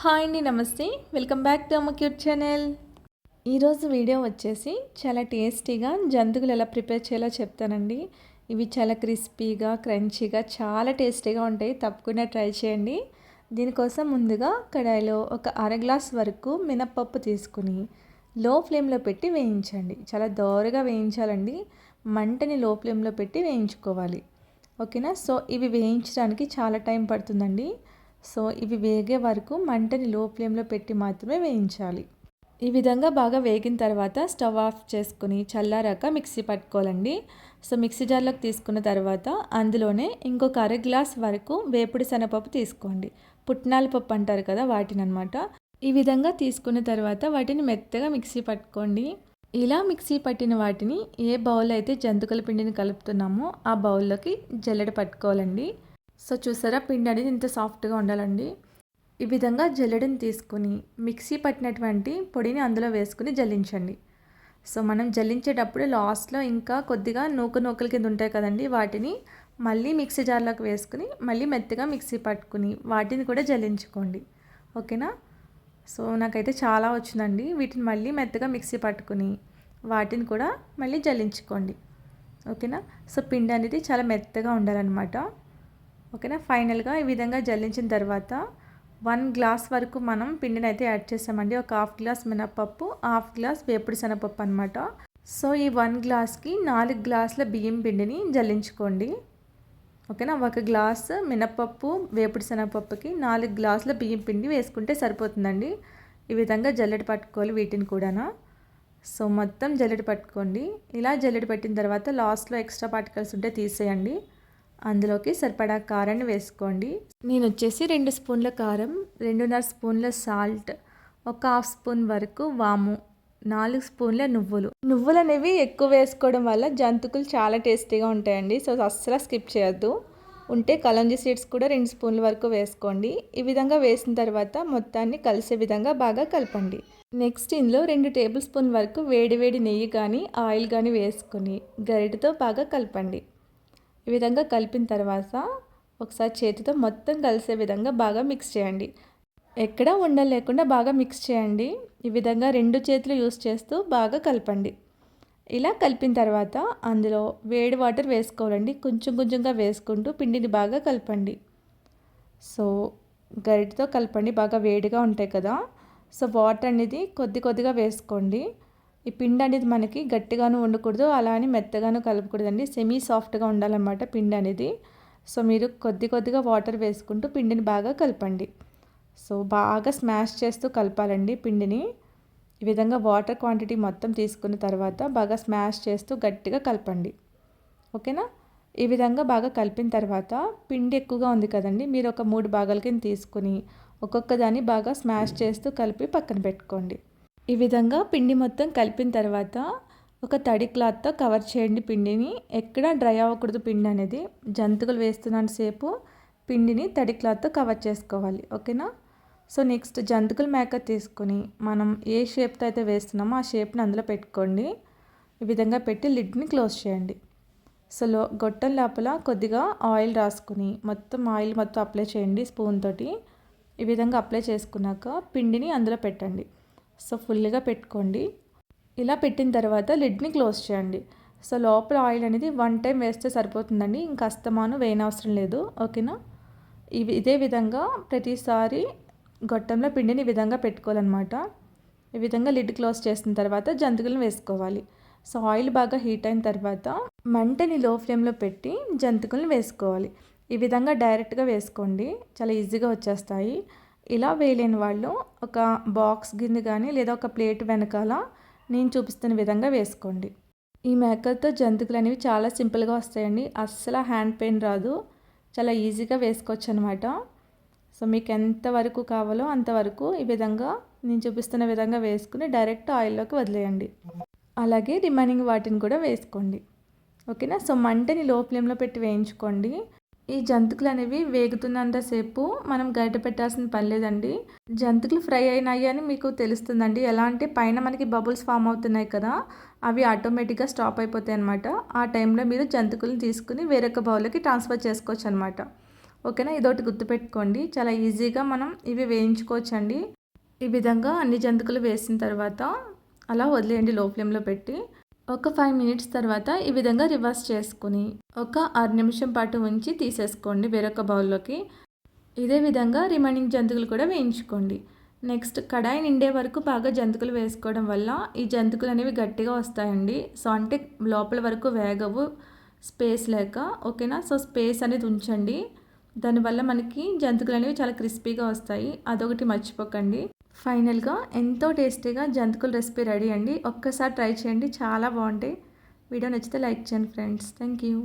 Hi అండి నమస్తే. Welcome back to Amma cute channel. ఈరోజు వీడియో వచ్చేసి చాలా టేస్టీగా జంతువులు ఎలా ప్రిపేర్ చేయాలో చెప్తానండి. ఇవి చాలా క్రిస్పీగా క్రంచీగా చాలా టేస్టీగా ఉంటాయి. తప్పకుండా ట్రై చేయండి. దీనికోసం ముందుగా కడాయిలో ఒక అర గ్లాస్ వరకు మినప్పప్పు తీసుకుని లో ఫ్లేమ్లో పెట్టి వేయించండి. చాలా దోరగా వేయించాలండి. మంటని లో ఫ్లేమ్లో పెట్టి వేయించుకోవాలి. ఓకేనా? సో ఇవి వేయించడానికి చాలా టైం పడుతుందండి. సో ఇవి వేగే వరకు మంటని లో ఫ్లేమ్లో పెట్టి మాత్రమే వేయించాలి. ఈ విధంగా బాగా వేగిన తర్వాత స్టవ్ ఆఫ్ చేసుకుని చల్లారాక మిక్సీ పట్టుకోవాలండి. సో మిక్సీ జార్లోకి తీసుకున్న తర్వాత అందులోనే ఇంకొక అర గ్లాస్ వరకు వేపుడు శనగపప్పు తీసుకోండి. పుట్నాల పప్పు అంటారు కదా వాటిని అనమాట ఈ విధంగా తీసుకున్న తర్వాత వాటిని మెత్తగా మిక్సీ పట్టుకోండి. ఇలా మిక్సీ పట్టిన వాటిని ఏ బౌల్ అయితే జంతుకల పిండిని కలుపుతున్నామో ఆ బౌల్లోకి జల్లెడ పట్టుకోవాలండి. సో చూసారా పిండి అనేది ఇంత సాఫ్ట్గా ఉండాలండి. ఈ విధంగా జల్లెడని తీసుకొని మిక్సీ పట్టినటువంటి పొడిని అందులో వేసుకుని జల్లించండి. సో మనం జల్లించేటప్పుడు లాస్ట్లో ఇంకా కొద్దిగా నూక నూకల కింద ఉంటాయి కదండి వాటిని మళ్ళీ మిక్సీ జార్లోకి వేసుకుని మళ్ళీ మెత్తగా మిక్సీ పట్టుకుని వాటిని కూడా జల్లించుకోండి. ఓకేనా? సో నాకైతే చాలా వచ్చిందండి. వీటిని మళ్ళీ మెత్తగా మిక్సీ పట్టుకుని వాటిని కూడా మళ్ళీ జల్లించుకోండి. ఓకేనా? సో పిండి అనేది చాలా మెత్తగా ఉండాలన్నమాట. ఓకేనా? ఫైనల్గా ఈ విధంగా జల్లించిన తర్వాత వన్ గ్లాస్ వరకు మనం పిండిని అయితే యాడ్ చేసామండి. ఒక హాఫ్ గ్లాస్ మినపప్పు హాఫ్ గ్లాస్ వేపుడు శనగపప్పు అనమాట సో ఈ వన్ గ్లాస్కి నాలుగు గ్లాసుల బియ్యం పిండిని జల్లించుకోండి. ఓకేనా? ఒక గ్లాస్ మినప్పప్పు వేపుడు శనగపప్పుకి నాలుగు గ్లాసుల బియ్యం పిండి వేసుకుంటే సరిపోతుందండి. ఈ విధంగా జల్లెడ పట్టుకోవాలి వీటిని కూడానా. సో మొత్తం జల్లెడ పట్టుకోండి. ఇలా జల్లెడ పెట్టిన తర్వాత లాస్ట్లో ఎక్స్ట్రా పార్టికల్స్ ఉంటే తీసేయండి. అందులోకి సరిపడా కారాన్ని వేసుకోండి. నేను వచ్చేసి రెండు స్పూన్ల కారం రెండున్నర స్పూన్ల సాల్ట్ ఒక హాఫ్ స్పూన్ వరకు వాము నాలుగు స్పూన్ల నువ్వులు. నువ్వులు అనేవి ఎక్కువ వేసుకోవడం వల్ల జంతుకులు చాలా టేస్టీగా ఉంటాయండి. సో అస్సలు స్కిప్ చేయొద్దు. ఉంటే కలంజీ సీడ్స్ కూడా రెండు స్పూన్ల వరకు వేసుకోండి. ఈ విధంగా వేసిన తర్వాత మొత్తాన్ని కలిసే విధంగా బాగా కలపండి. నెక్స్ట్ ఇందులో రెండు టేబుల్ స్పూన్ వరకు వేడి వేడి నెయ్యి కానీ ఆయిల్ కానీ వేసుకొని గరిటతో బాగా కలపండి. ఈ విధంగా కలిపిన తర్వాత ఒకసారి చేతితో మొత్తం కలిసే విధంగా బాగా మిక్స్ చేయండి. ఎక్కడ ఉండలేకుండా బాగా మిక్స్ చేయండి. ఈ విధంగా రెండు చేతులు యూస్ చేస్తూ బాగా కలపండి. ఇలా కలిపిన తర్వాత అందులో వేడి వాటర్ వేసుకోవాలండి. కొంచెం కొంచెంగా వేసుకుంటూ పిండిని బాగా కలపండి. సో గరిటతో కలపండి. బాగా వేడిగా ఉంటాయి కదా. సో వాటర్ అనేది కొద్ది కొద్దిగా వేసుకోండి. ఈ పిండి అనేది మనకి గట్టిగాను ఉండకూడదు అలా అని మెత్తగాను కలపకూడదండి. సెమీ సాఫ్ట్గా ఉండాలన్నమాట పిండి అనేది. సో మీరు కొద్ది కొద్దిగా వాటర్ వేసుకుంటూ పిండిని బాగా కలపండి. సో బాగా స్మాష్ చేస్తూ కలపాలండి పిండిని. ఈ విధంగా వాటర్ క్వాంటిటీ మొత్తం తీసుకున్న తర్వాత బాగా స్మాష్ చేస్తూ గట్టిగా కలపండి. ఓకేనా? ఈ విధంగా బాగా కలిపిన తర్వాత పిండి ఎక్కువగా ఉంది కదండి మీరు ఒక మూడు భాగాల కింద తీసుకుని ఒక్కొక్క దాన్ని బాగా స్మాష్ చేస్తూ కలిపి పక్కన పెట్టుకోండి. ఈ విధంగా పిండి మొత్తం కలిపిన తర్వాత ఒక తడి క్లాత్తో కవర్ చేయండి పిండిని. ఎక్కడ డ్రై అవ్వకూడదు పిండి అనేది. జంతువులు వేస్తున్నంత సేపు పిండిని తడి క్లాత్తో కవర్ చేసుకోవాలి. ఓకేనా? సో నెక్స్ట్ జంతుకుల మేక తీసుకొని మనం ఏ షేప్తో అయితే వేస్తున్నామో ఆ షేప్ని అందులో పెట్టుకోండి. ఈ విధంగా పెట్టి లిడ్ని క్లోజ్ చేయండి. సో లో గొట్టం లోపల కొద్దిగా ఆయిల్ రాసుకుని మొత్తం ఆయిల్ మొత్తం అప్లై చేయండి స్పూన్ తోటి. ఈ విధంగా అప్లై చేసుకున్నాక పిండిని అందులో పెట్టండి. సో ఫుల్గా పెట్టుకోండి. ఇలా పెట్టిన తర్వాత లిడ్ని క్లోజ్ చేయండి. సో లోపల ఆయిల్ అనేది వన్ టైం వేస్తే సరిపోతుందండి. ఇంకా అస్తమాను వేయనవసరం లేదు. ఓకేనా? ఇవి ఇదే విధంగా ప్రతిసారి గొట్టంలో పిండిని ఈ విధంగా పెట్టుకోవాలన్నమాట. ఈ విధంగా లిడ్ క్లోజ్ చేసిన తర్వాత జంతికలను వేసుకోవాలి. సో ఆయిల్ బాగా హీట్ అయిన తర్వాత మంటని లో ఫ్లేమ్లో పెట్టి జంతికలను వేసుకోవాలి. ఈ విధంగా డైరెక్ట్గా వేసుకోండి. చాలా ఈజీగా వచ్చేస్తాయి. ఇలా వేయలేని వాళ్ళు ఒక బాక్స్ గిన్నె కానీ లేదా ఒక ప్లేట్ వెనకాల నేను చూపిస్తున్న విధంగా వేసుకోండి. ఈ మేకర్తో జంతికలు అనేవి చాలా సింపుల్గా వస్తాయండి. అస్సలు హ్యాండ్ పెయిన్ రాదు. చాలా ఈజీగా వేసుకోవచ్చు అనమాట సో మీకు ఎంతవరకు కావాలో అంతవరకు ఈ విధంగా నేను చూపిస్తున్న విధంగా వేసుకుని డైరెక్ట్ ఆయిల్లోకి వదిలేయండి. అలాగే రిమైనింగ్ వాటిని కూడా వేసుకోండి. ఓకేనా? సో మంటని లో ఫ్లేమ్లో పెట్టి వేయించుకోండి. ఈ జంతికలు అనేవి వేగుతున్నంతసేపు మనం గరిట పెట్టాల్సిన పని లేదండి. జంతికలు ఫ్రై అయినాయి అని మీకు తెలుస్తుందండి. ఎలా అంటే పైన మనకి బబుల్స్ ఫామ్ అవుతున్నాయి కదా అవి ఆటోమేటిక్గా స్టాప్ అయిపోతాయి అనమాట ఆ టైంలో మీరు జంతికలను తీసుకుని వేరొక బౌల్కి ట్రాన్స్ఫర్ చేసుకోవచ్చు అనమాట ఓకేనా? ఇదొకటి గుర్తుపెట్టుకోండి. చాలా ఈజీగా మనం ఇవి వేయించుకోవచ్చండి. ఈ విధంగా అన్ని జంతికలు వేసిన తర్వాత అలా వదిలేయండి లో ఫ్లేమ్లో పెట్టి. ఒక ఫైవ్ మినిట్స్ తర్వాత ఈ విధంగా రివర్స్ చేసుకుని ఒక ఆరు నిమిషం పాటు ఉంచి తీసేసుకోండి వేరొక బౌల్లోకి ఇదే విధంగా రిమైనింగ్ జంతువులు కూడా వేయించుకోండి. నెక్స్ట్ కడాయి నిండే వరకు బాగా జంతుకులు వేసుకోవడం వల్ల ఈ జంతుకులు అనేవి గట్టిగా వస్తాయండి. సో అంటే లోపల వరకు వేగవు స్పేస్ లేక ఓకేనా సో స్పేస్ అనేది ఉంచండి. దానివల్ల మనకి జంతుకులు అనేవి చాలా క్రిస్పీగా వస్తాయి. అదొకటి మర్చిపోకండి. ఫైనల్గా ఎంతో టేస్టీగా జంతికల రెసిపీ రెడీ అండి. ఒక్కసారి ట్రై చేయండి. చాలా బాగుంటాయి. వీడియో నచ్చితే లైక్ చేయండి ఫ్రెండ్స్. Thank you.